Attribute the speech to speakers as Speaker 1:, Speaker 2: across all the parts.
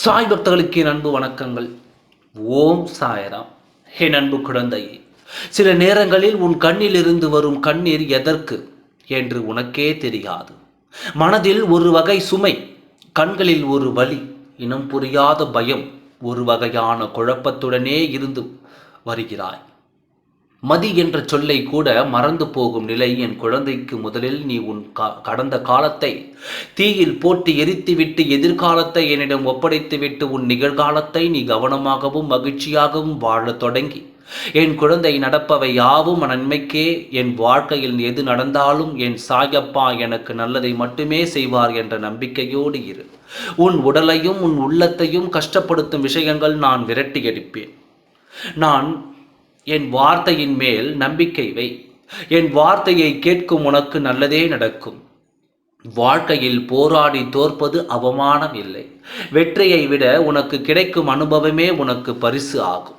Speaker 1: சாய் பக்தர்களுக்கு என் அன்பு வணக்கங்கள். ஓம் சாயராம். என் அன்பு குழந்தையே சில நேரங்களில் உன் கண்ணில் இருந்து வரும் கண்ணீர் எதற்கு என்று உனக்கே தெரியாது. மனதில் ஒரு வகை சுமை கண்களில் ஒரு வலி இனம் புரியாத பயம் ஒரு வகையான குழப்பத்துடனே இருந்து வருகிறாய். மதி என்ற சொல்லை கூட மறந்து போகும் நிலை என் குழந்தைக்கு முதலில் நீ உன் கடந்த காலத்தை தீயில் போட்டு எரித்துவிட்டு எதிர்காலத்தை என்னிடம் ஒப்படைத்துவிட்டு உன் நிகழ்காலத்தை நீ கவனமாகவும் மகிழ்ச்சியாகவும் வாழத் தொடங்கி. என் குழந்தை நடப்பவை யாவும் நன்மைக்கே என் வாழ்க்கையில் எது நடந்தாலும் என் சாயப்பா எனக்கு நல்லதை மட்டுமே செய்வார் என்ற நம்பிக்கையோடு இரு. உன் உடலையும் உன் உள்ளத்தையும் கஷ்டப்படுத்தும் விஷயங்கள் நான் விரட்டி எடுப்பேன். நான் என் வார்த்தையின் மேல் நம்பிக்கை வை. என் வார்த்தையை கேட்கும் உனக்கு நல்லதே நடக்கும். வாழ்க்கையில் போராடி தோற்பது அவமானம் இல்லை. வெற்றியை விட உனக்கு கிடைக்கும் அனுபவமே உனக்கு பரிசு ஆகும்.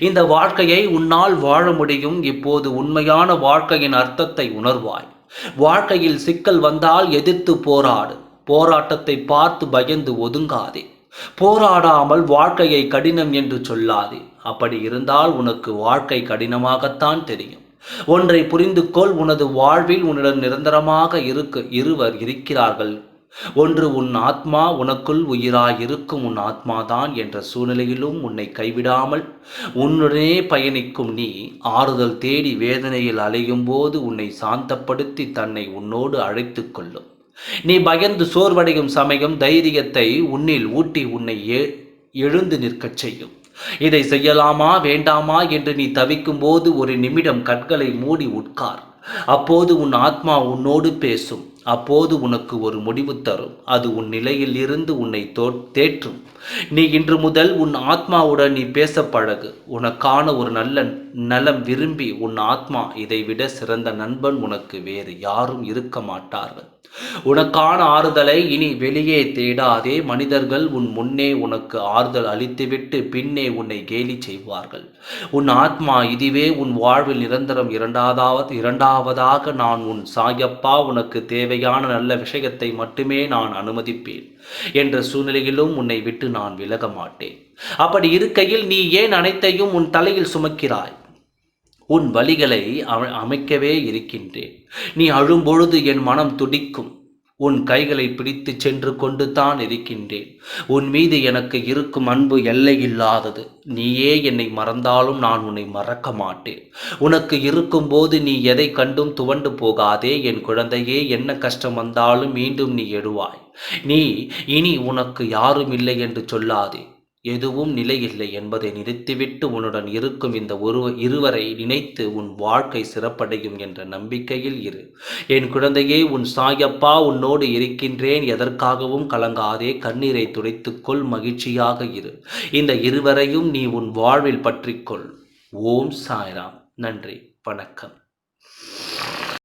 Speaker 1: இந்த வாழ்க்கையை உன்னால் வாழ முடியும். இப்போது உண்மையான வாழ்க்கையின் அர்த்தத்தை உணர்வாய். வாழ்க்கையில் சிக்கல் வந்தால் எதிர்த்து போராடு. போராட்டத்தை பார்த்து பயந்து ஒதுங்காதே. போராடாமல் வாழ்க்கையை கடினம் என்று சொல்லாதே. அப்படி இருந்தால் உனக்கு வாழ்க்கை கடினமாகத்தான் தெரியும். ஒன்றை புரிந்து கொள் உனது வாழ்வில் உன்னிடம் நிரந்தரமாக இருக்க இருவர் இருக்கிறார்கள். ஒன்று உன் ஆத்மா உனக்குள் உயிராய் இருக்கும் உன் ஆத்மாதான் என்ற சூழ்நிலையிலும் உன்னை கைவிடாமல் உன்னுடனே பயணிக்கும் நீ ஆறுதல் தேடி வேதனையில் அலையும் போது உன்னை சாந்தப்படுத்தி தன்னை உன்னோடு அழைத்து கொள்ளும். நீ பயந்து சோர்வடையும் சமயம் தைரியத்தை உன்னில் ஊட்டி உன்னை எழுந்து நிற்கச் செய்யும். இதை செய்யலாமா வேண்டாமா என்று நீ தவிக்கும் போது ஒரு நிமிடம் கண்களை மூடி உட்கார். அப்போது உன் ஆத்மா உன்னோடு பேசும். அப்போது உனக்கு ஒரு முடிவு தரும். அது உன் நிலையில் இருந்து உன்னை தோ தேற்றும். நீ இன்று முதல் உன் ஆத்மாவுடன் நீ பேச பழகு. உனக்கான ஒரு நல்ல நலம் விரும்பி உன் ஆத்மா இதை விட சிறந்த நண்பன் உனக்கு வேறு யாரும் இருக்க மாட்டார்கள். உனக்கான ஆறுதலை இனி வெளியே தேடாதே. மனிதர்கள் உன் முன்னே உனக்கு ஆறுதல் அளித்துவிட்டு பின்னே உன்னை கேலி செய்வார்கள். உன் ஆத்மா இதுவே உன் வாழ்வில் நிரந்தரம் இரண்டாவது இரண்டாவதாக நான் உன் சாயப்பா உனக்கு தேவையான நல்ல விஷயத்தை மட்டுமே நான் அனுமதிப்பேன் என்ற சூழ்நிலையிலும் உன்னை விட்டு நான் விலக மாட்டேன். அப்படி இருக்கையில் நீ ஏன் அனைத்தையும் உன் தலையில் சுமக்கிறாய்? உன் வழிகளை அமைக்கவே இருக்கின்றேன். நீ அழும்பொழுது என் மனம் துடிக்கும். உன் கைகளை பிடித்து சென்று கொண்டு தான் இருக்கின்றேன். உன் மீது எனக்கு இருக்கும் அன்பு எல்லை இல்லாதது. நீயே என்னை மறந்தாலும் நான் உன்னை மறக்க மாட்டேன். உனக்கு இருக்கும்போது நீ எதை கண்டும் துவண்டு போகாதே. என் குழந்தையே என்ன கஷ்டம் வந்தாலும் மீண்டும் நீ எழுவாய். நீ இனி உனக்கு யாரும் இல்லை என்று சொல்லாதே. எதுவும் நிலையில்லை என்பதை நிறுத்திவிட்டு உன்னுடன் இருக்கும் இந்த ஒரு இருவரை நினைத்து உன் வாழ்க்கை சிறப்படையும் என்ற நம்பிக்கையில் இரு. என் குழந்தையே உன் சாயப்பா உன்னோடு இருக்கின்றேன். எதற்காகவும் கலங்காதே. கண்ணீரை துடைத்துக்கொள். மகிழ்ச்சியாக இரு. இந்த இருவரையும் நீ உன் வாழ்வில் பற்றிக்கொள். ஓம் சாய்ராம். நன்றி. வணக்கம்.